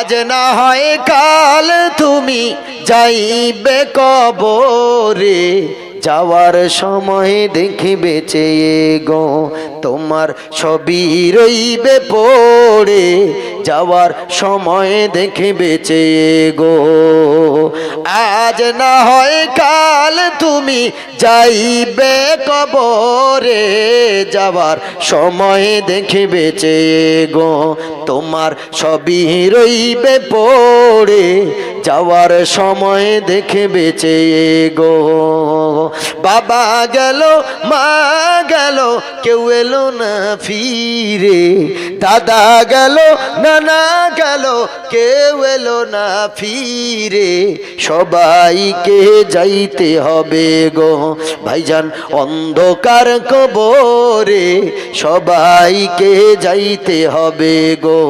আজ না হয় কাল তুমি যাইবে কবরে। যাওয়ার সময় দেখিবে চেয়ে গো, তোমার ছবি রইবে পড়ে। যাওয়ার সময় দেখে বেঁচে গো। আজ না হয় কাল তুমি যাইবে কবরে, যাওয়ার সময় দেখে বেঁচে গো। তোমার সবই রইবে পড়ে যাওয়ার সময় দেখে চেয়ে গো। বাবা গেল, মা গেল, কেউ এলো না ফিরে। দাদা গেল, নানা গেল, কেউ এলো না ফিরে। সবাইকে যাইতে হবে গো। ভাইজান অন্ধকার কবরে সবাইকে যাইতে হবে গো।